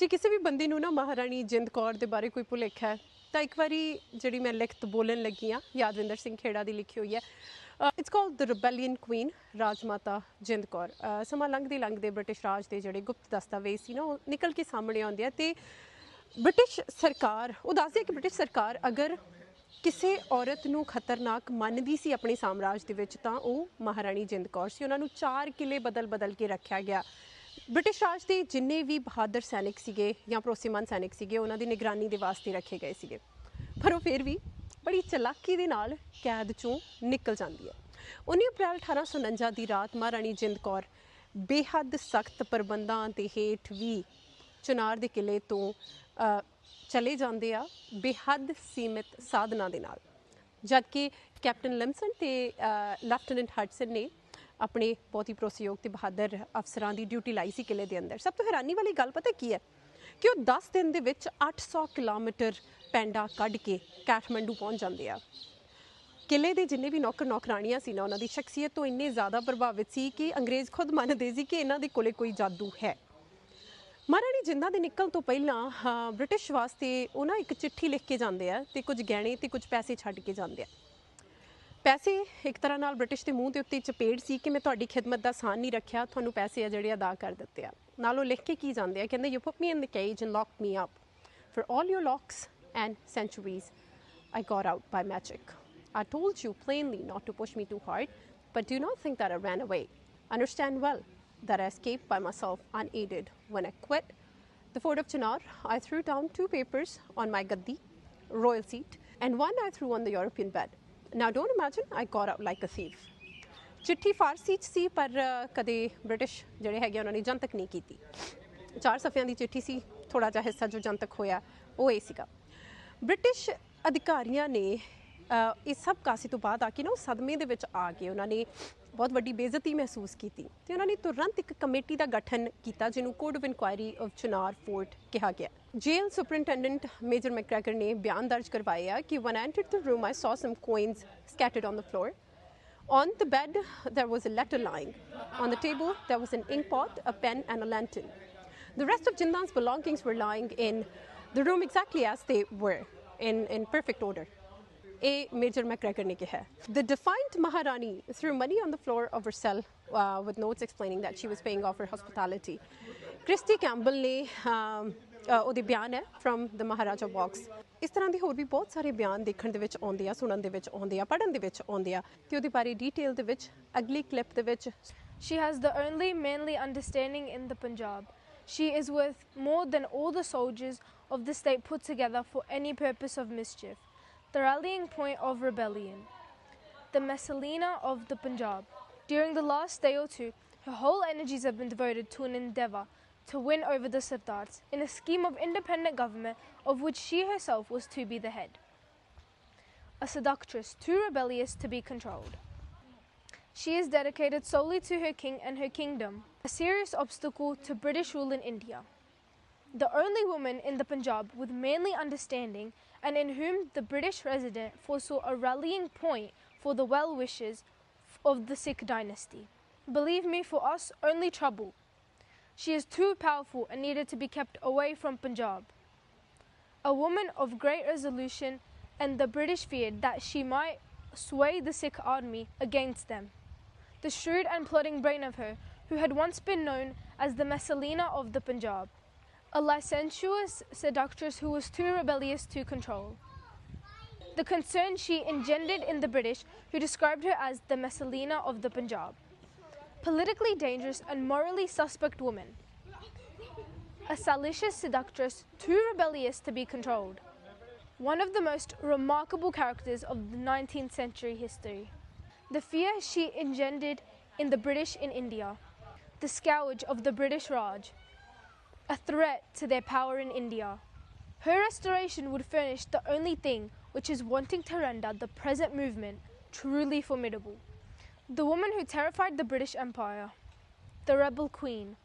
ਜੇ ਕਿਸੇ ਵੀ ਬੰਦੇ ਨੂੰ ਨਾ ਮਹਾਰਾਣੀ ਜਿੰਦ ਕੌਰ ਦੇ ਬਾਰੇ ਕੋਈ ਭੁਲੇਖਾ ਹੈ ਤਾਂ ਇੱਕ ਵਾਰੀ ਜਿਹੜੀ ਮੈਂ ਲਿਖਤ ਬੋਲਣ ਲੱਗੀ ਆ ਯਾਦਵਿੰਦਰ ਸਿੰਘ ਖੇੜਾ ਦੀ ਲਿਖੀ ਹੋਈ ਹੈ it's called the rebellion queen Rajmata Jind Kaur ਸਮਾਂ ਲੰਘਦੇ ਲੰਘਦੇ ਬ੍ਰਿਟਿਸ਼ ਰਾਜ ਦੇ ਜਿਹੜੇ ਗੁਪਤ ਦਸਤਾਵੇਜ਼ ਸੀ ਨਾ ਉਹ ਨਿਕਲ ਕੇ ਸਾਹਮਣੇ ਆਉਂਦੇ ਆ ਤੇ ਬ੍ਰਿਟਿਸ਼ ਸਰਕਾਰ ਉਹ ਦੱਸਦੀ ਹੈ ਕਿ ਬ੍ਰਿਟਿਸ਼ ਸਰਕਾਰ ਅਗਰ ਕਿਸੇ ਔਰਤ ਨੂੰ ਖਤਰਨਾਕ ਮੰਨਦੀ ਸੀ ਆਪਣੇ ਸਾਮਰਾਜ ਦੇ ਵਿੱਚ ਤਾਂ ਉਹ ਮਹਾਰਾਣੀ ਜਿੰਦ ਕੌਰ ਸੀ ਉਹਨਾਂ ਨੂੰ ਚਾਰ ਕਿਲੇ ਬਦਲ-ਬਦਲ ਕੇ ਰੱਖਿਆ ਗਿਆ ਬ੍ਰਿਟਿਸ਼ ਰਾਜ ਦੇ ਜਿੰਨੇ ਵੀ ਬਹਾਦਰ ਸੈਨਿਕ ਸੀਗੇ ਜਾਂ ਪ੍ਰੋਸੀਮਨ ਸੈਨਿਕ ਸੀਗੇ ਉਹਨਾਂ ਦੀ ਨਿਗਰਾਨੀ ਦੇ ਵਾਸਤੇ ਰੱਖੇ ਗਏ ਸੀਗੇ ਪਰ ਉਹ ਫਿਰ ਵੀ ਬੜੀ ਚਲਾਕੀ ਦੇ ਨਾਲ ਕੈਦ ਚੋਂ ਨਿਕਲ ਜਾਂਦੀ ਹੈ 19 ਅਪ੍ਰੈਲ 1849 ਦੀ ਰਾਤ ਮਹਾਰਾਣੀ ਜਿੰਦ ਕੌਰ ਬੇਹੱਦ ਸਖਤ ਪ੍ਰਬੰਧਾਂ ਤੇ ਹੇਠ ਵੀ ਚਨਾਰ ਦੇ ਕਿਲੇ ਤੋਂ ਚਲੇ ਜਾਂਦੇ ਆ ਬੇਹੱਦ ਸੀਮਿਤ ਸਾਧਨਾਂ ਦੇ ਨਾਲ ਜਦਕਿ ਕੈਪਟਨ ਲਿਮਸਨ ਤੇ ਲੈਫਟਨੈਂਟ ਹਟਸਨ ਨੇ ਆਪਣੇ ਬਹੁਤ ਹੀ ਪ੍ਰੋਸੀਯੋਗ ਤੇ ਬਹਾਦਰ ਅਫਸਰਾਂ ਦੀ ਡਿਊਟੀ ਲਾਈ ਸੀ ਕਿਲੇ ਦੇ ਅੰਦਰ ਸਭ ਤੋਂ ਹੈਰਾਨੀ ਵਾਲੀ ਗੱਲ ਪਤਾ ਕੀ ਹੈ ਕਿ ਉਹ 10 ਦਿਨ ਦੇ ਵਿੱਚ 800 ਕਿਲੋਮੀਟਰ ਪੈਂਡਾ ਕੱਢ ਕੇ ਕੈਠਮੰਡੂ ਪਹੁੰਚ ਜਾਂਦੇ ਆ ਕਿਲੇ ਦੇ ਜਿੰਨੇ ਵੀ ਨੌਕਰ ਨੌਕਰਾਣੀਆਂ ਸੀ ਨਾ ਉਹਨਾਂ ਦੀ ਸ਼ਖਸੀਅਤ ਤੋਂ ਇੰਨੇ ਜ਼ਿਆਦਾ ਪ੍ਰਭਾਵਿਤ ਸੀ ਕਿ ਅੰਗਰੇਜ਼ ਖੁਦ ਮੰਨਦੇ ਸੀ ਕਿ ਇਹਨਾਂ ਦੇ ਕੋਲੇ ਕੋਈ ਜਾਦੂ ਹੈ ਮਹਾਰਾਣੀ ਜਿੰਦਾ ਦੇ ਨਿਕਲਣ ਤੋਂ ਪਹਿਲਾਂ ਬ੍ਰਿਟਿਸ਼ ਵਾਸਤੇ ਉਹਨਾਂ ਇੱਕ ਚਿੱਠੀ ਲਿਖ ਕੇ ਜਾਂਦੇ ਆ ਤੇ ਕੁਝ ਗਹਿਣੇ ਤੇ ਕੁਝ ਪੈਸੇ ਛੱਡ ਕੇ ਜਾਂਦੇ ਆ ਪੈਸੇ ਇੱਕ ਤਰ੍ਹਾਂ ਨਾਲ ਬ੍ਰਿਟਿਸ਼ ਦੇ ਮੂੰਹ ਦੇ ਉੱਤੇ ਚਪੇੜ ਸੀ ਕਿ ਮੈਂ ਤੁਹਾਡੀ ਖਿਦਮਤ ਦਾ ਸਾਨ ਨਹੀਂ ਰੱਖਿਆ ਤੁਹਾਨੂੰ ਪੈਸੇ ਆ ਜਿਹੜੇ ਅਦਾ ਕਰ ਦਿੱਤੇ ਆ ਨਾਲੋਂ ਲਿਖ ਕੇ ਕੀ ਜਾਂਦੇ ਆ ਕਹਿੰਦੇ you put me in the cage and lock me up for all your locks and centuries I got out by magic I told you plainly not to push me too hard but do not think that I ran away understand well that I escape by myself unaided one I quit the fort of Chunar I threw down two papers on my gaddi royal seat and one I threw on the European bed now don't imagine I got out like a thief ਚਿੱਠੀ ਫਾਰਸੀ ਚ ਸੀ ਪਰ ਕਦੇ British ਜਿਹੜੇ ਹੈਗੇ ਉਹਨਾਂ ਨੇ ਜਨ ਤੱਕ ਨਹੀਂ ਕੀਤੀ ਚਾਰ ਸਫ਼ਿਆਂ ਦੀ ਚਿੱਠੀ ਸੀ ਥੋੜਾ ਜਿਹਾ ਹਿੱਸਾ ਜੋ ਜਨ ਤੱਕ ਹੋਇਆ ਉਹ ਇਹ ਸੀਗਾ ਬ੍ਰਿਟਿਸ਼ ਅਧਿਕਾਰੀਆਂ ਨੇ ਇਸ ਸਭ ਕਾਸੀ ਤੋਂ ਬਾਅਦ ਆ ਕੇ ਨਾ ਸਦਮੇ ਦੇ ਵਿੱਚ ਆ ਕੇ ਉਹਨਾਂ ਨੇ ਬਹੁਤ ਵੱਡੀ ਬੇਇੱਜ਼ਤੀ ਮਹਿਸੂਸ ਕੀਤੀ ਤੇ ਉਹਨਾਂ ਨੇ ਤੁਰੰਤ ਇੱਕ ਕਮੇਟੀ ਦਾ ਗਠਨ ਕੀਤਾ ਜਿਹਨੂੰ court of inquiry of Chunar fort ਕਿਹਾ ਗਿਆ ਜੇਲ ਸੁਪਰਿੰਟੈਂਡੈਂਟ ਮੇਜਰ ਮੈਕਰੈਕਰ ਨੇ ਬਿਆਨ ਦਰਜ ਕਰਵਾਇਆ ਕਿ when entered the room I saw some coins scattered on the floor on the bed there was a letter lying on the table there was an ink pot a pen and a lantern the rest of Jindan's belongings were lying in the room exactly as they were in in perfect order A Major McGregor ne kiha hai. The defiant Maharani threw money on the floor of her cell uh, with notes explaining that she was paying off her hospitality. Christy Campbell ਨੇ ਉਹਦੇ ਬਿਆਨ ਹੈ from the Maharaja box ਇਸ ਤਰ੍ਹਾਂ ਦੇ ਹੋਰ ਵੀ ਬਹੁਤ ਸਾਰੇ ਬਿਆਨ ਦੇਖਣ ਦੇ ਵਿੱਚ ਆਉਂਦੇ ਆ ਸੁਣਨ ਦੇ ਵਿੱਚ ਆਉਂਦੇ ਆ ਪੜਨ ਦੇ ਵਿੱਚ ਆਉਂਦੇ ਆ ਤੇ ਉਹਦੇ ਬਾਰੇ ਡਿਟੇਲ ਦੇ ਵਿੱਚ ਅਗਲੀ ਕਲਿੱਪ ਦੇ ਵਿੱਚ She has the only manly understanding in the Punjab. She is worth more than all the soldiers of the state put together for any purpose of mischief. the rallying point of rebellion, the Messalina of the Punjab. During the last day or two, her whole energies have been devoted to an endeavour to win over the Sardars in a scheme of independent government of which she herself was to be the head. A seductress too rebellious to be controlled. She is dedicated solely to her king and her kingdom, a serious obstacle to British rule in India. The only woman in the Punjab with manly understanding and in whom the British resident foresaw a rallying point for the well wishers of the Sikh dynasty. Believe me, for us, only trouble. She is too powerful and needed to be kept away from Punjab. A woman of great resolution, and the British feared that she might sway the Sikh army against them. The shrewd and plotting brain of her, who had once been known as the Messalina of the Punjab, a licentious seductress who was too rebellious to control. The concern she engendered in the British, who described her as the Messalina of the Punjab. Politically dangerous and morally suspect woman. A salacious seductress, too rebellious to be controlled. One of the most remarkable characters of the 19th century history. The fear she engendered in the British in India. The scourge of the British Raj a threat to their power in India. Her restoration would furnish the only thing which is wanting to render the present movement truly formidable. The woman who terrified the British Empire, the rebel queen,